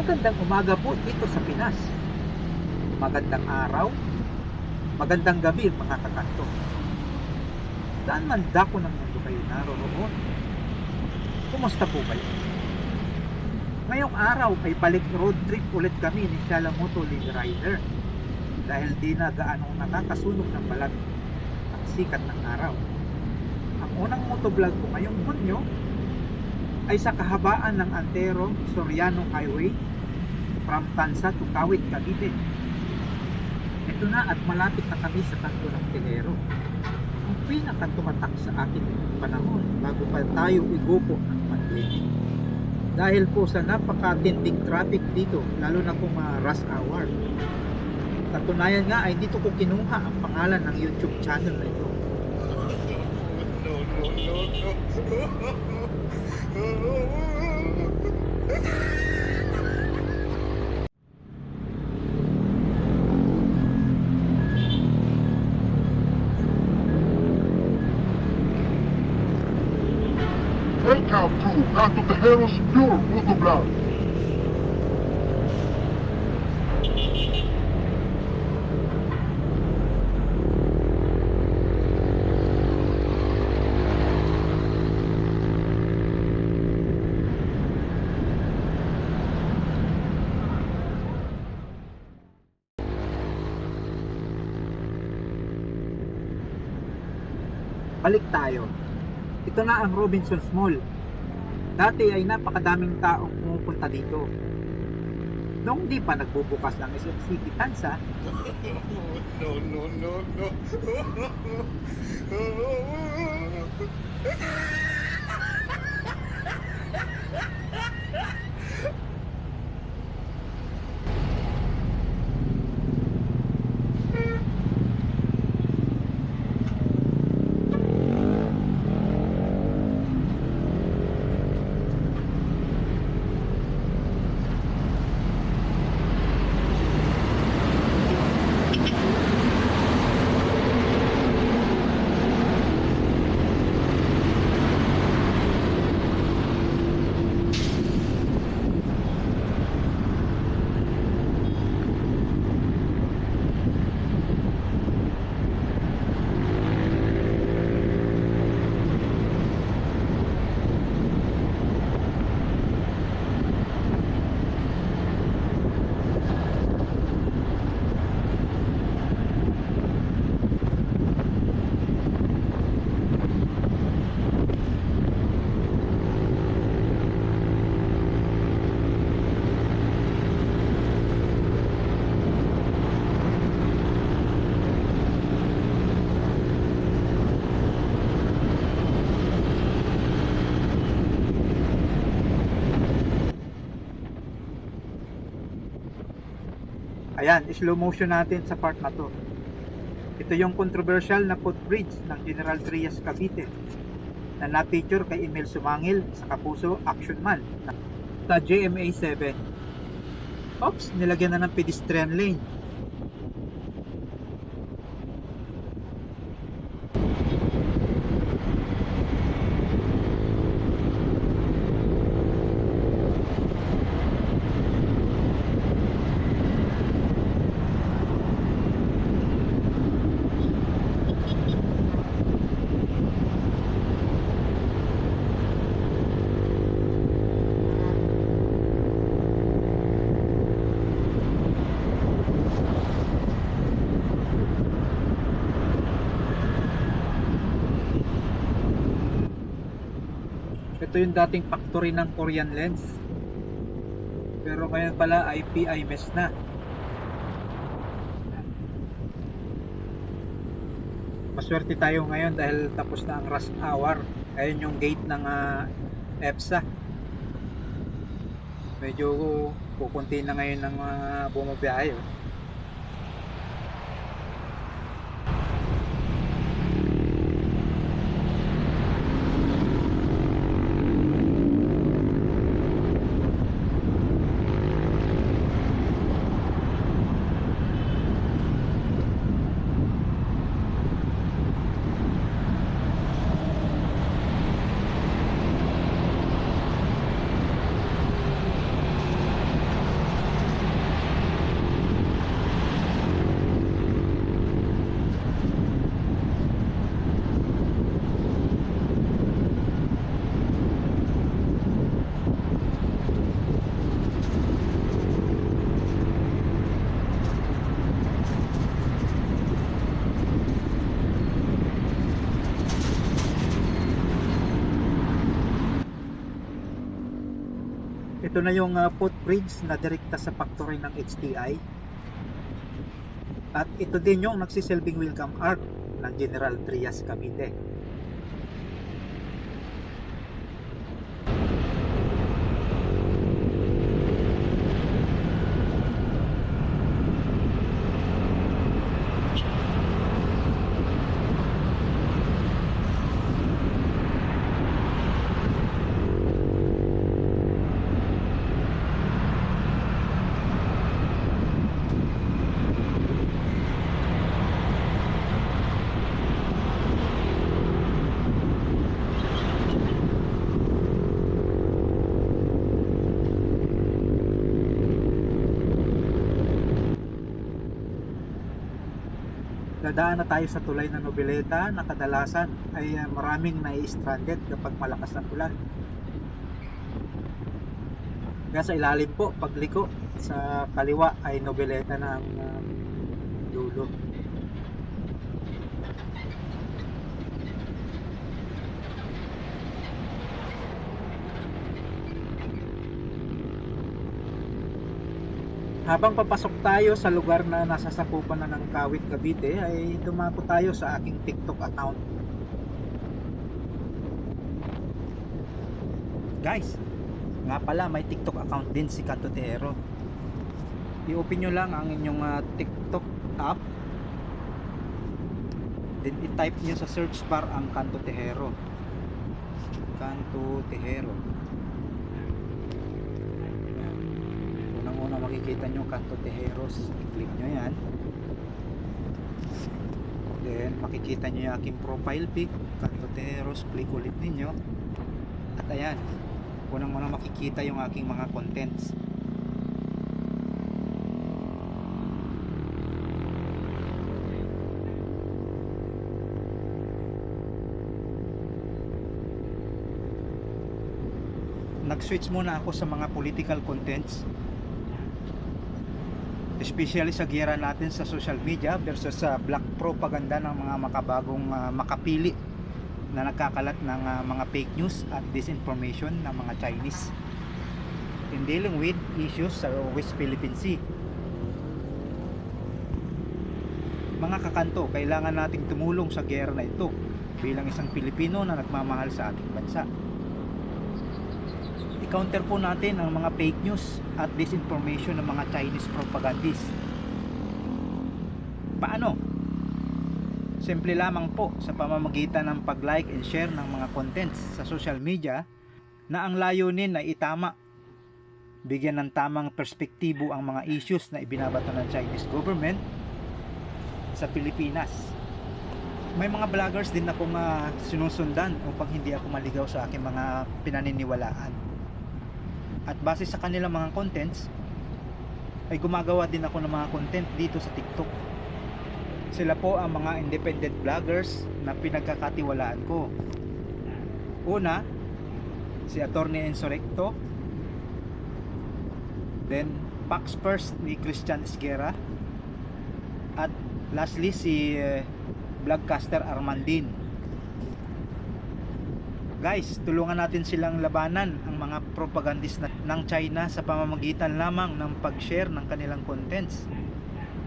Magandang umaga po dito sa Pinas. Magandang araw, magandang gabi mga kakanto. Saan man dako ng mundo kayo naroroon? Kumusta po kayo? Ngayong araw ay balik road trip ulit kami ni Shalamoto Lead Rider dahil di na gaano nakakasunog ng balat ang sikat ng araw. Ang unang motovlog ko ngayong Hunyo ay sa kahabaan ng Antero Soriano Highway from Tansa to Kawit, Cavite. Ito na at malapit na kami sa kanto ng Telero. Ang pinakatumatak sa akin panahon bago pa tayo igupo ng pandemic. Dahil po sa napakatinding traffic dito, lalo na kung mga rush hour. Katunayan nga ay dito ko kinuha ang pangalan ng YouTube channel na ito. No, no, no, no. Welcome to Canto Tejeros Pure Motovlog. Balik tayo. Ito na ang Robinson's Mall. Dati ay napakadaming taong pumupunta dito. Noong di pa nagbubukas ng SM City Tansa, No, no, no, no. ayan, slow motion natin sa part na to. Ito yung controversial na footbridge ng General Trias Cavite na na-feature kay Emil Sumangil sa Kapuso Action Man sa GMA 7. Oops, nilagyan na ng pedestrian lane. Ito yung dating factory ng Korean Lens. Pero ngayon pala ay PI mesh na. Maswerte tayo ngayon dahil tapos na ang rush hour. Ayun yung gate ng ah, EPSA. Medyo kukunti na ngayon ng mga bumabiyahe. oh. Ito na yung uh, footbridge na direkta sa factory ng HTI. At ito din yung nagsisilbing welcome arc ng General Trias Cavite. Dadaan na tayo sa tulay ng Noveleta na kadalasan ay uh, maraming nai-stranded kapag malakas ang ulan. Kaya sa ilalim po, pagliko sa kaliwa ay Noveleta na ang uh, dulo. Habang papasok tayo sa lugar na nasa sakupan na ng Kawit Cavite ay dumako tayo sa aking TikTok account. Guys, nga pala may TikTok account din si Kanto Tejero. I-open nyo lang ang inyong ah, TikTok app. Then i-type nyo sa search bar ang Kanto Tejero. Kanto Tejero. Ayan. Unang-una makikita nyo Kanto Tejeros. I-click nyo yan. Then makikita nyo yung aking profile pic. Kanto Tejeros. Click ulit ninyo. At ayan. Unang-una makikita yung aking mga contents. Nag-switch muna ako sa mga political contents especially sa gera natin sa social media versus sa black propaganda ng mga makabagong ah, makapili na nagkakalat ng ah, mga fake news at disinformation ng mga Chinese in dealing with issues sa West Philippine Sea. Mga kakanto, kailangan nating tumulong sa gera na ito bilang isang Pilipino na nagmamahal sa ating bansa. I-counter po natin ang mga fake news at disinformation ng mga Chinese propagandists. Paano? Simple lamang po sa pamamagitan ng pag-like and share ng mga contents sa social media na ang layunin ay itama bigyan ng tamang perspektibo ang mga issues na ibinabato ng Chinese government sa Pilipinas. May mga vloggers din akong uh, sinusundan upang hindi ako maligaw sa aking mga pinaniniwalaan. At base sa kanilang mga contents, ay gumagawa din ako ng mga content dito sa TikTok. Sila po ang mga independent vloggers na pinagkakatiwalaan ko. Una, si Attorney Enzo Recto, then Pax First ni Christian Esguera, at lastly si eh, vlogcaster Armandin. Guys, tulungan natin silang labanan ang mga propagandist na, ng China sa pamamagitan lamang ng pag-share ng kanilang contents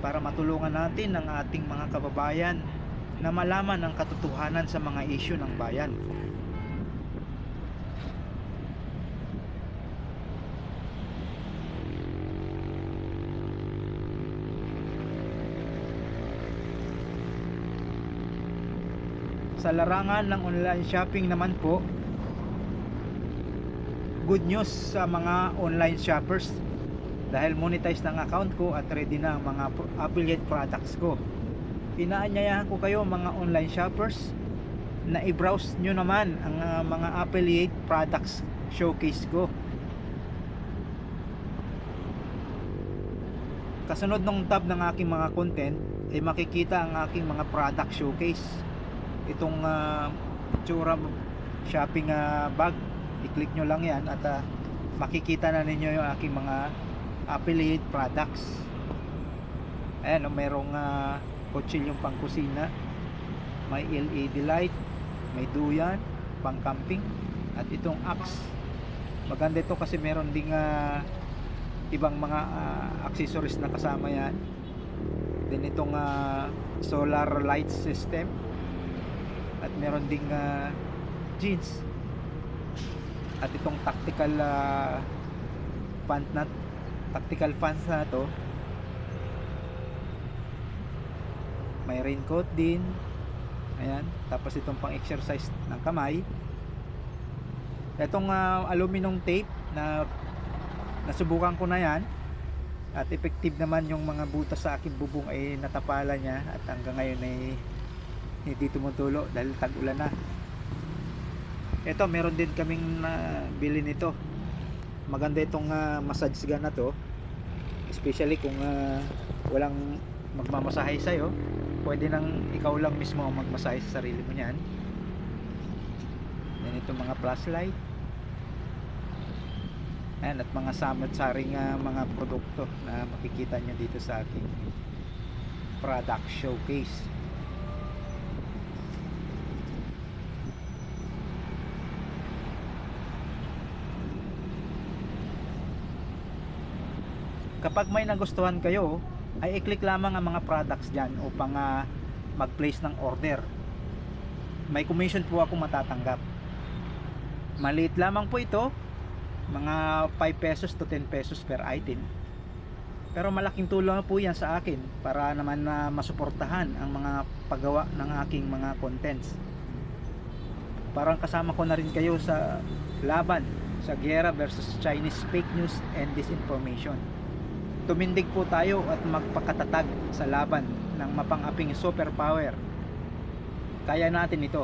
para matulungan natin ang ating mga kababayan na malaman ang katotohanan sa mga issue ng bayan. Sa larangan ng online shopping naman po, good news sa mga online shoppers dahil monetize ng account ko at ready na ang mga affiliate products ko. Inaanyayahan ko kayo mga online shoppers na i-browse nyo naman ang ah, mga affiliate products showcase ko. Kasunod ng tab ng aking mga content ay makikita ang aking mga product showcase itong uh, tsura shopping ah, bag i-click nyo lang yan at ah, makikita na ninyo yung aking mga affiliate products. Ayan oh, merong uh, kutsilyong pang kusina. May LED light may duyan pang camping at itong axe. Maganda ito kasi meron ding ah, ibang mga ah, accessories na kasama yan. Then itong ah, solar light system. At meron ding ah, jeans at itong tactical ah, fan na tactical fans na to may raincoat din. Ayan. Tapos itong pang exercise ng kamay. Itong ah, aluminum tape na nasubukan ko na yan. At effective naman yung mga butas sa aking bubong ay natapala niya at hanggang ngayon ay hindi tumutulo dahil tag-ulan na ito meron din kaming nabili nito. Maganda itong ah, massage gun na to. Especially kung ah, walang magmamasahe sa'yo. Pwede nang ikaw lang mismo magmasahe sa sarili mo niyan. Then itong mga flashlight. Ayan, at mga samot-saring ah, mga produkto na makikita nyo dito sa aking product showcase kapag may nagustuhan kayo ay i-click lamang ang mga products dyan upang ah, mag-place ng order. May commission po ako matatanggap. Maliit lamang po ito mga 5 pesos to 10 pesos per item. Pero malaking tulong po yan sa akin para naman na masuportahan ang mga paggawa ng aking mga contents. Parang kasama ko na rin kayo sa laban sa gera versus Chinese fake news and disinformation tumindig po tayo at magpakatatag sa laban ng mapang-aping superpower. Kaya natin ito